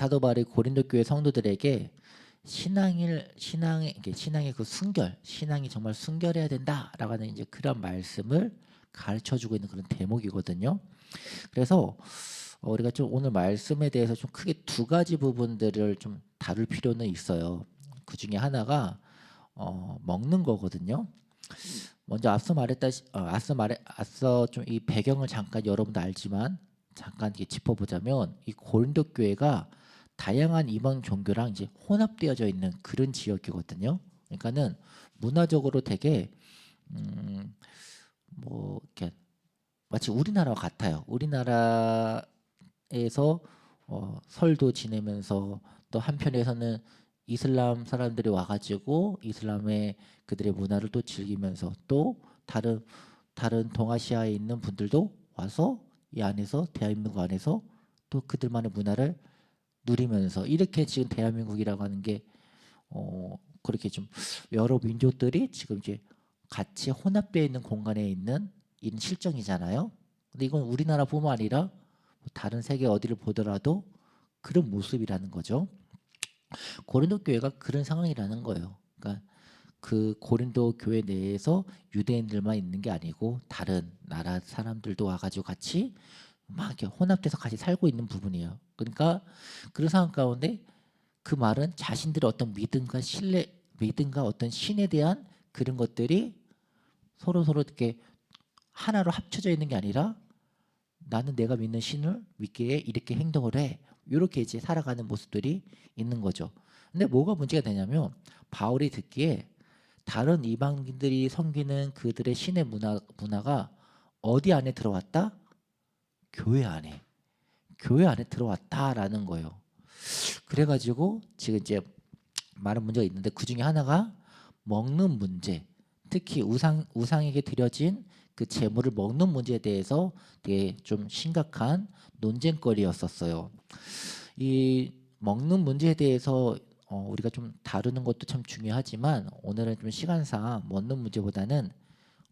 사도 바울이 고린도 교회 성도들에게 신앙일 신앙의 신앙의 그 순결, 신앙이 정말 순결해야 된다라고 하는 이제 그런 말씀을 가르쳐 주고 있는 그런 대목이거든요. 그래서 어, 우리가 좀 오늘 말씀에 대해서 좀 크게 두 가지 부분들을 좀 다룰 필요는 있어요. 그 중에 하나가 어, 먹는 거거든요. 먼저 앞서 말했다 어, 앞서 말해 앞서 좀 이 배경을 잠깐 여러분도 알지만 잠깐 이렇게 짚어보자면 이 고린도 교회가 다양한 이방 종교랑 이제 혼합되어져 있는 그런 지역이거든요. 그러니까는 문화적으로 되게 음, 뭐 이렇게 마치 우리나라와 같아요. 우리나라에서 어, 설도 지내면서 또 한편에서는 이슬람 사람들이 와가지고 이슬람의 그들의 문화를 또 즐기면서 또 다른 다른 동아시아에 있는 분들도 와서 이 안에서 대한민국 안에서 또 그들만의 문화를 누리면서 이렇게 지금 대한민국이라고 하는 게 어, 그렇게 좀 여러 민족들이 지금 이제 같이 혼합되어 있는 공간에 있는 이런 실정이잖아요. 근데 이건 우리나라뿐만 아니라 다른 세계 어디를 보더라도 그런 모습이라는 거죠. 고린도 교회가 그런 상황이라는 거예요. 그러니까 그 고린도 교회 내에서 유대인들만 있는 게 아니고 다른 나라 사람들도 와가지고 같이 막 이렇게 혼합돼서 같이 살고 있는 부분이에요. 그러니까 그런 상황 가운데 그 말은 자신들의 어떤 믿음과 신뢰, 믿음과 어떤 신에 대한 그런 것들이 서로 서로 이렇게 하나로 합쳐져 있는 게 아니라 나는 내가 믿는 신을 믿기에 이렇게 행동을 해. 이렇게 이제 살아가는 모습들이 있는 거죠. 근데 뭐가 문제가 되냐면 바울이 듣기에 다른 이방인들이 섬기는 그들의 신의 문화 문화가 어디 안에 들어왔다? 교회 안에. 교회 안에 들어왔다라는 거예요. 그래가지고 지금 이제 많은 문제가 있는데 그 중에 하나가 먹는 문제. 특히 우상 우상에게 드려진 그 재물을 먹는 문제에 대해서 되게 좀 심각한 논쟁거리였었어요. 이 먹는 문제에 대해서 어, 우리가 좀 다루는 것도 참 중요하지만 오늘은 좀 시간상 먹는 문제보다는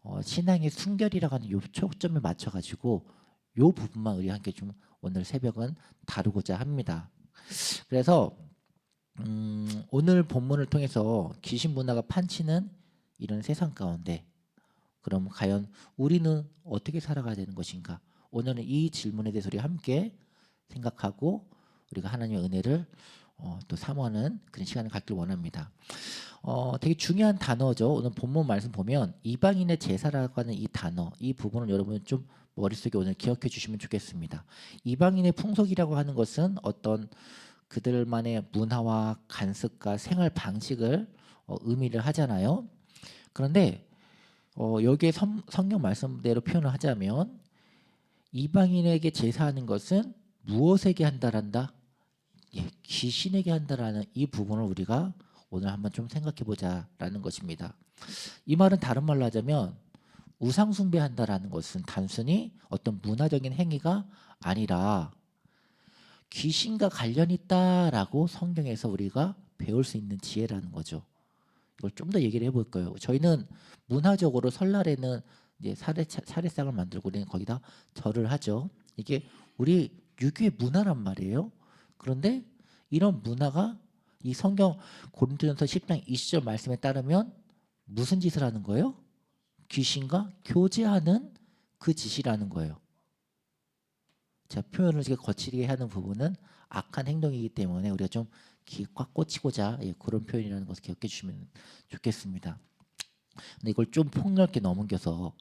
어, 신앙의 순결이라고 하는 요 초점을 맞춰가지고 요 부분만 우리 함께 좀 오늘 새벽은 다루고자 합니다. 그래서 음, 오늘 본문을 통해서 귀신 문화가 판치는 이런 세상 가운데 그럼 과연 우리는 어떻게 살아가야 되는 것인가? 오늘은 이 질문에 대해서 우리 함께 생각하고 우리가 하나님의 은혜를 어, 또 사모하는 그런 시간을 갖길 원합니다. 어, 되게 중요한 단어죠. 오늘 본문 말씀 보면 이방인의 제사라고 하는 이 단어, 이 부분을 여러분 좀 머릿속에 오늘 기억해 주시면 좋겠습니다. 이방인의 풍속이라고 하는 것은 어떤 그들만의 문화와 간습과 생활 방식을 어, 의미를 하잖아요. 그런데 어, 여기에 성, 성경 말씀대로 표현을 하자면 이방인에게 제사하는 것은 무엇에게 한다란다? 예, 귀신에게 한다라는 이 부분을 우리가 오늘 한번 좀 생각해 보자라는 것입니다. 이 말은 다른 말로 하자면 우상 숭배한다라는 것은 단순히 어떤 문화적인 행위가 아니라 귀신과 관련 있다라고 성경에서 우리가 배울 수 있는 지혜라는 거죠. 이걸 좀 더 얘기를 해볼 거예요. 저희는 문화적으로 설날에는 이제 사례 사례상을 만들고 우리는 거기다 절을 하죠. 이게 우리 유교의 문화란 말이에요. 그런데 이런 문화가 이 성경 고린도전서 10장 20절 말씀에 따르면 무슨 짓을 하는 거예요? 귀신과 교제하는 그 짓이라는 거예요. 자 표현을 이렇게 거칠게 하는 부분은 악한 행동이기 때문에 우리가 좀꽉 꽂히고자 예, 그런 표현이라는 것을 기억해 주시면 좋겠습니다. 근데 이걸 좀 폭넓게 넘겨서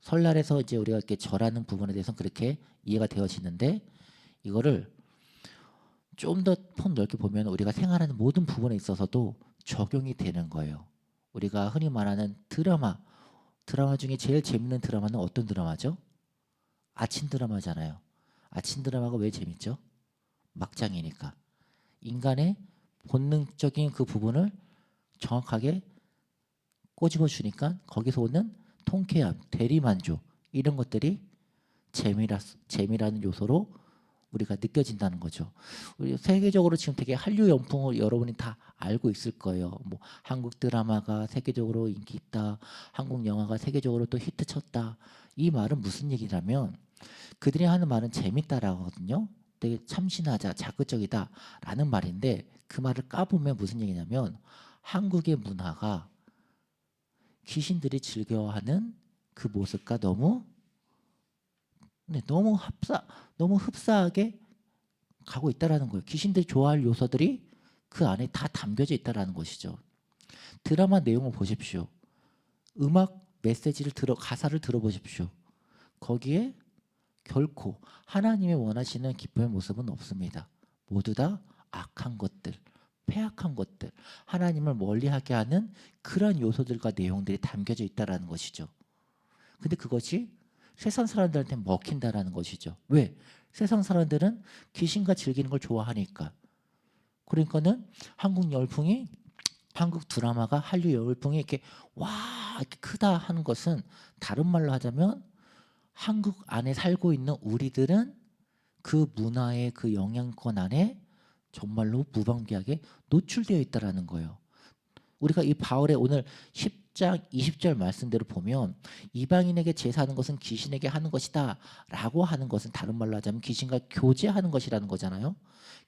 설날에서 이제 우리가 이렇게 절하는 부분에 대해서는 그렇게 이해가 되어지는데 이거를 좀 더 폭넓게 보면 우리가 생활하는 모든 부분에 있어서도 적용이 되는 거예요. 우리가 흔히 말하는 드라마, 드라마 중에 제일 재밌는 드라마는 어떤 드라마죠? 아침 드라마잖아요. 아침 드라마가 왜 재밌죠? 막장이니까. 인간의 본능적인 그 부분을 정확하게 꼬집어 주니까 거기서 오는 통쾌함, 대리만족 이런 것들이 재미라 재미라는 요소로 우리가 느껴진다는 거죠. 우리 세계적으로 지금 되게 한류 연풍을 여러분이 다 알고 있을 거예요. 뭐 한국 드라마가 세계적으로 인기 있다, 한국 영화가 세계적으로 또 히트 쳤다. 이 말은 무슨 얘기냐면 그들이 하는 말은 재밌다라거든요. 되게 참신하자, 자극적이다 라는 말인데 그 말을 까보면 무슨 얘기냐면 한국의 문화가 귀신들이 즐겨하는 그 모습과 너무 네, 너무 흡사 너무 흡사하게 가고 있다라는 거예요. 귀신들이 좋아할 요소들이 그 안에 다 담겨져 있다라는 것이죠. 드라마 내용을 보십시오. 음악 메시지를 들어 가사를 들어보십시오. 거기에 결코 하나님의 원하시는 기쁨의 모습은 없습니다. 모두 다 악한 것들, 폐악한 것들, 하나님을 멀리하게 하는 그런 요소들과 내용들이 담겨져 있다라는 것이죠. 근데 그것이 세상 사람들한테 먹힌다라는 것이죠. 왜? 세상 사람들은 귀신과 즐기는 걸 좋아하니까. 그러니까는 한국 열풍이 한국 드라마가 한류 열풍이 이렇게 와 이렇게 크다 하는 것은 다른 말로 하자면 한국 안에 살고 있는 우리들은 그 문화의 그 영향권 안에 정말로 무방비하게 노출되어 있다라는 거예요. 우리가 이 바울의 오늘 10장 20절 말씀대로 보면 이방인에게 제사하는 것은 귀신에게 하는 것이다 라고 하는 것은 다른 말로 하자면 귀신과 교제하는 것이라는 거잖아요.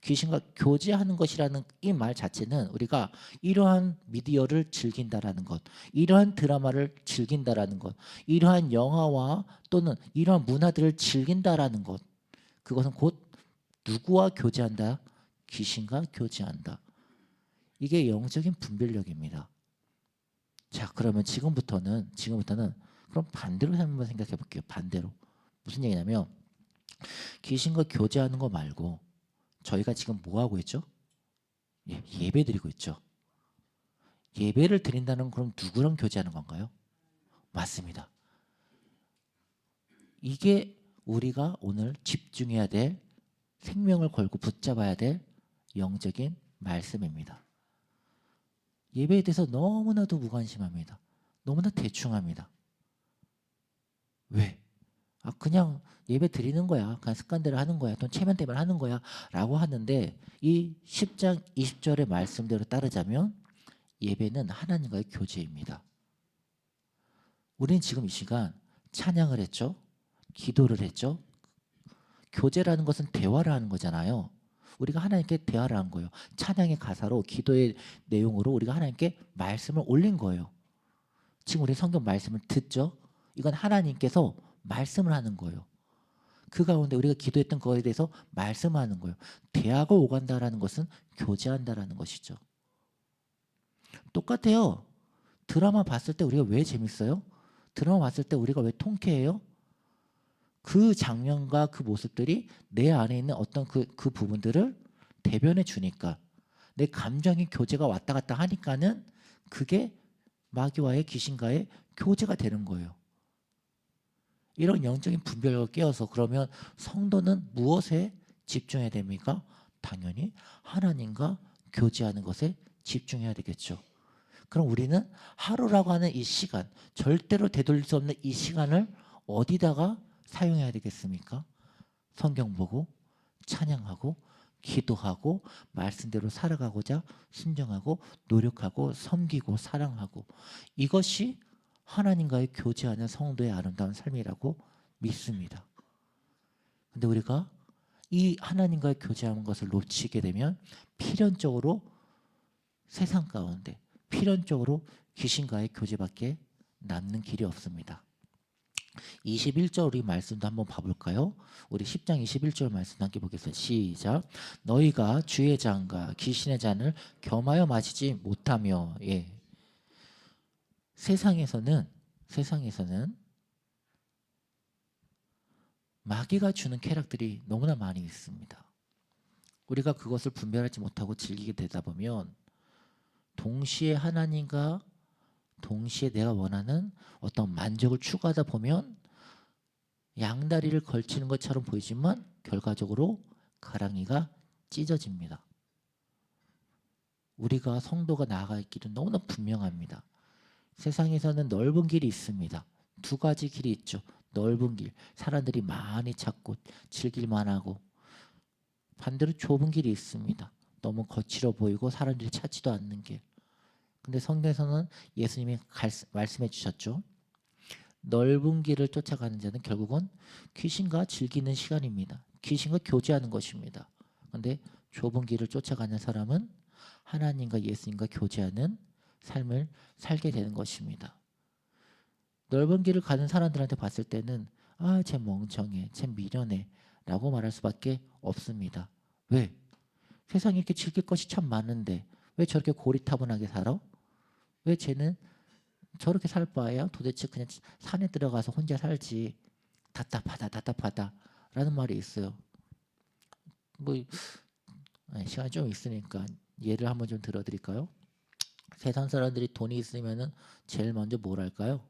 귀신과 교제하는 것이라는 이 말 자체는 우리가 이러한 미디어를 즐긴다라는 것, 이러한 드라마를 즐긴다라는 것, 이러한 영화와 또는 이러한 문화들을 즐긴다라는 것, 그것은 곧 누구와 교제한다? 귀신과 교제한다. 이게 영적인 분별력입니다. 자, 그러면 지금부터는 지금부터는 그럼 반대로 한번 생각해 볼게요. 반대로 무슨 얘기냐면 귀신과 교제하는 거 말고 저희가 지금 뭐 하고 있죠? 예, 예배 드리고 있죠. 예배를 드린다는 그럼 누구랑 교제하는 건가요? 맞습니다. 이게 우리가 오늘 집중해야 될 생명을 걸고 붙잡아야 될 영적인 말씀입니다. 예배에 대해서 너무나도 무관심합니다. 너무나 대충합니다. 왜? 아 그냥 예배 드리는 거야. 그냥 습관대로 하는 거야. 또 체면 때문에 하는 거야. 라고 하는데 이 10장 20절의 말씀대로 따르자면 예배는 하나님과의 교제입니다. 우리는 지금 이 시간 찬양을 했죠. 기도를 했죠. 교제라는 것은 대화를 하는 거잖아요. 우리가 하나님께 대화를 한 거예요. 찬양의 가사로 기도의 내용으로 우리가 하나님께 말씀을 올린 거예요. 지금 우리 성경 말씀을 듣죠. 이건 하나님께서 말씀을 하는 거예요. 그 가운데 우리가 기도했던 거에 대해서 말씀하는 거예요. 대화가 오간다라는 것은 교제한다라는 것이죠. 똑같아요. 드라마 봤을 때 우리가 왜 재밌어요? 드라마 봤을 때 우리가 왜 통쾌해요? 그 장면과 그 모습들이 내 안에 있는 어떤 그, 그 부분들을 대변해 주니까 내 감정이 교제가 왔다 갔다 하니까는 그게 마귀와의 귀신과의 교제가 되는 거예요. 이런 영적인 분별력을 깨어서 그러면 성도는 무엇에 집중해야 됩니까? 당연히 하나님과 교제하는 것에 집중해야 되겠죠. 그럼 우리는 하루라고 하는 이 시간, 절대로 되돌릴 수 없는 이 시간을 어디다가 사용해야 되겠습니까? 성경 보고 찬양하고 기도하고 말씀대로 살아가고자 순정하고 노력하고 섬기고 사랑하고 이것이 하나님과의 교제하는 성도의 아름다운 삶이라고 믿습니다. 근데 우리가 이 하나님과의 교제하는 것을 놓치게 되면 필연적으로 세상 가운데 필연적으로 귀신과의 교제밖에 남는 길이 없습니다. 21절 우리 말씀도 한번 봐볼까요? 우리 10장 21절 말씀 함께 보겠습니다. 시작. 너희가 주의 잔과 귀신의 잔을 겸하여 마시지 못하며 예. 세상에서는 세상에서는 마귀가 주는 쾌락들이 너무나 많이 있습니다. 우리가 그것을 분별하지 못하고 즐기게 되다 보면 동시에 하나님과 동시에 내가 원하는 어떤 만족을 추구하다 보면 양다리를 걸치는 것처럼 보이지만 결과적으로 가랑이가 찢어집니다. 우리가 성도가 나아갈 길은 너무나 분명합니다. 세상에서는 넓은 길이 있습니다. 두 가지 길이 있죠. 넓은 길, 사람들이 많이 찾고 즐길만 하고 반대로 좁은 길이 있습니다. 너무 거칠어 보이고 사람들이 찾지도 않는 길. 근데 성경에서는 예수님이 말씀해 주셨죠. 넓은 길을 쫓아가는 자는 결국은 귀신과 즐기는 시간입니다. 귀신과 교제하는 것입니다. 근데 좁은 길을 쫓아가는 사람은 하나님과 예수님과 교제하는 삶을 살게 되는 것입니다. 넓은 길을 가는 사람들한테 봤을 때는 아, 쟤 멍청해, 쟤 미련해 라고 말할 수밖에 없습니다. 왜? 세상에 이렇게 즐길 것이 참 많은데 왜 저렇게 고리타분하게 살아? 왜 쟤는 저렇게 살 바에야 도대체 그냥 산에 들어가서 혼자 살지 답답하다 답답하다라는 말이 있어요. 뭐 아니, 시간 좀 있으니까 예를 한번 좀 들어드릴까요? 세상 사람들이 돈이 있으면은 제일 먼저 뭘 할까요?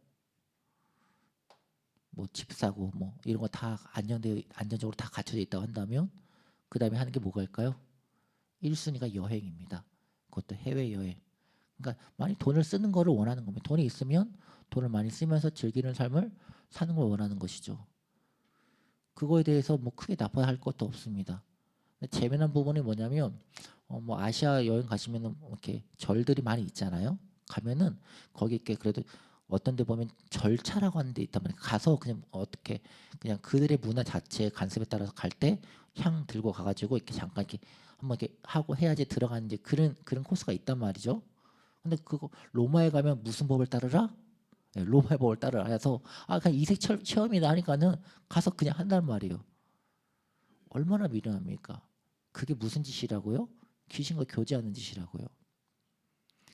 뭐 집 사고 뭐 이런 거 다 안전되 안전적으로 다 갖춰져 있다고 한다면 그 다음에 하는 게 뭐가 일까요? 1순위가 여행입니다. 그것도 해외 여행. 그러니까 많이 돈을 쓰는 거를 원하는 겁니다. 돈이 있으면 돈을 많이 쓰면서 즐기는 삶을 사는 걸 원하는 것이죠. 그거에 대해서 뭐 크게 나빠할 것도 없습니다. 재미난 부분이 뭐냐면 어, 뭐 아시아 여행 가시면은 뭐 이렇게 절들이 많이 있잖아요. 가면은 거기 이렇게 그래도 어떤 데 보면 절차라고 하는 데 있단 말이에요. 가서 그냥 어떻게 그냥 그들의 문화 자체 간섭에 따라서 갈 때 향 들고 가가지고 이렇게 잠깐 이렇게 한번 이렇게 하고 해야지 들어가는 이제 그런 그런 코스가 있단 말이죠. 근데 그거 로마에 가면 무슨 법을 따르라? 예, 로마의 법을 따르라 해서 아 그냥 이색 철- 체험이다 하니까는 가서 그냥 한단 말이에요. 얼마나 미련합니까? 그게 무슨 짓이라고요? 귀신과 교제하는 짓이라고요.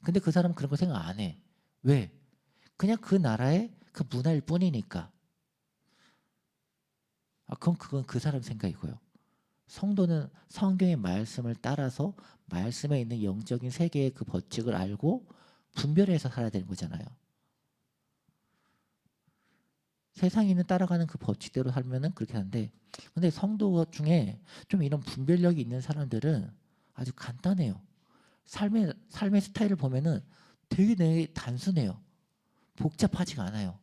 근데 그 사람은 그런 거 생각 안 해. 왜? 그냥 그 나라의 그 문화일 뿐이니까. 아, 그럼 그건 그 사람 생각이고요. 성도는 성경의 말씀을 따라서 말씀에 있는 영적인 세계의 그 법칙을 알고 분별해서 살아야 되는 거잖아요. 세상에 있는 따라가는 그 법칙대로 살면은 그렇게 하는데 근데 성도 중에 좀 이런 분별력이 있는 사람들은 아주 간단해요. 삶의 삶의 스타일을 보면은 되게 되게 단순해요. 복잡하지가 않아요.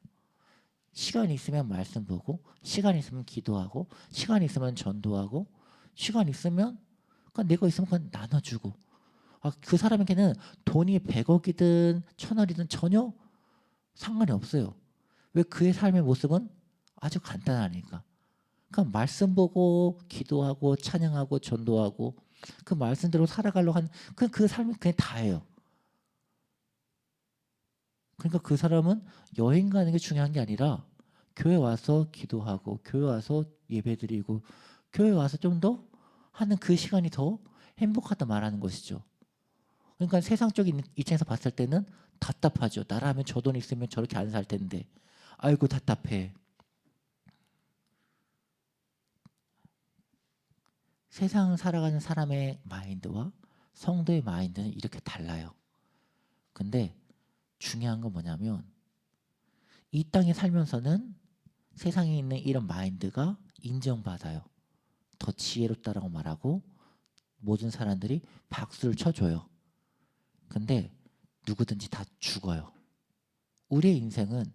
시간 있으면 말씀 보고, 시간 있으면 기도하고, 시간 있으면 전도하고, 시간 있으면 그러니까 내가 있으면 그냥 나눠주고. 아, 그 사람에게는 돈이 100억이든 1000원이든 전혀 상관이 없어요. 왜 그의 삶의 모습은 아주 간단하니까. 그러니까 말씀 보고 기도하고 찬양하고 전도하고 그 말씀대로 살아가려고 하는 그, 그 삶이 그냥 다예요. 그러니까 그 사람은 여행 가는 게 중요한 게 아니라 교회 와서 기도하고 교회 와서 예배드리고 교회 와서 좀 더 하는 그 시간이 더 행복하다 말하는 것이죠. 그러니까 세상적인 입장에서 봤을 때는 답답하죠. 나라면 저 돈 있으면 저렇게 안 살 텐데. 아이고 답답해. 세상 살아가는 사람의 마인드와 성도의 마인드는 이렇게 달라요. 근데 중요한 건 뭐냐면 이 땅에 살면서는 세상에 있는 이런 마인드가 인정받아요. 더 지혜롭다라고 말하고 모든 사람들이 박수를 쳐줘요. 근데 누구든지 다 죽어요. 우리의 인생은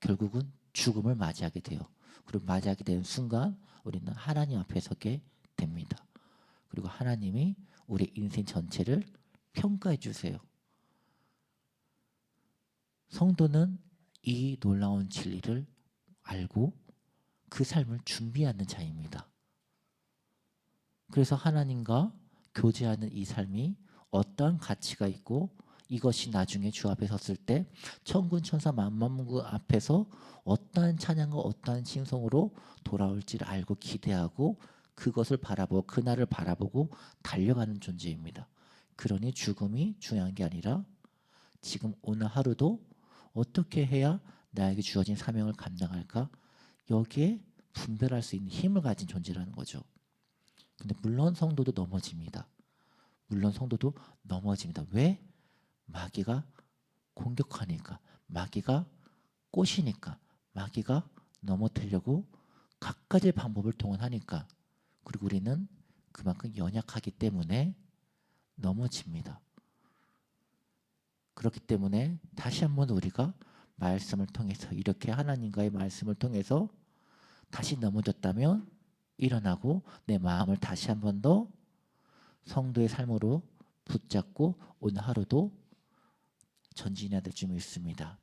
결국은 죽음을 맞이하게 돼요. 그리고 맞이하게 되는 순간 우리는 하나님 앞에 서게 됩니다. 그리고 하나님이 우리 인생 전체를 평가해 주세요. 성도는 이 놀라운 진리를 알고 그 삶을 준비하는 자입니다. 그래서 하나님과 교제하는 이 삶이 어떠한 가치가 있고 이것이 나중에 주 앞에 섰을 때 천군 천사 만만무 앞에서 어떠한 찬양과 어떠한 칭송으로 돌아올지를 알고 기대하고 그것을 바라보고 그날을 바라보고 달려가는 존재입니다. 그러니 죽음이 중요한 게 아니라 지금 오늘 하루도 어떻게 해야 나에게 주어진 사명을 감당할까? 여기에 분별할 수 있는 힘을 가진 존재라는 거죠. 근데 물론 성도도 넘어집니다. 물론 성도도 넘어집니다. 왜? 마귀가 공격하니까, 마귀가 꼬시니까, 마귀가 넘어뜨려고 갖가지 방법을 동원하니까, 그리고 우리는 그만큼 연약하기 때문에 넘어집니다. 그렇기 때문에 다시 한번 우리가 말씀을 통해서 이렇게 하나님과의 말씀을 통해서 다시 넘어졌다면 일어나고 내 마음을 다시 한 번 더 성도의 삶으로 붙잡고 오늘 하루도 전진해야 될 점이 있습니다.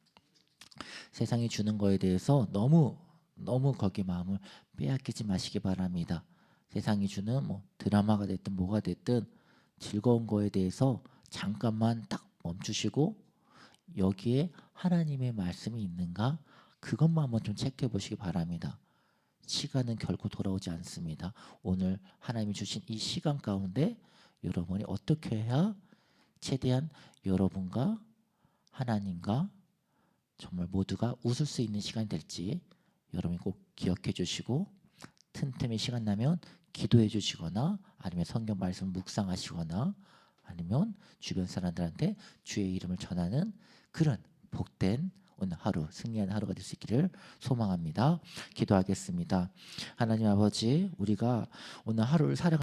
세상이 주는 거에 대해서 너무 너무 거기 마음을 빼앗기지 마시기 바랍니다. 세상이 주는 뭐 드라마가 됐든 뭐가 됐든 즐거운 거에 대해서 잠깐만 딱 멈추시고 여기에 하나님의 말씀이 있는가 그것만 한번 좀 체크해 보시기 바랍니다. 시간은 결코 돌아오지 않습니다. 오늘 하나님이 주신 이 시간 가운데 여러분이 어떻게 해야 최대한 여러분과 하나님과 정말 모두가 웃을 수 있는 시간이 될지 여러분이 꼭 기억해 주시고 틈틈이 시간 나면 기도해 주시거나 아니면 성경 말씀 묵상하시거나 아니면 주변 사람들한테 주의 이름을 전하는 그런 복된 오늘 하루 승리하는 하루가 될 수 있기를 소망합니다. 기도하겠습니다. 하나님 아버지 우리가 오늘 하루를 살아가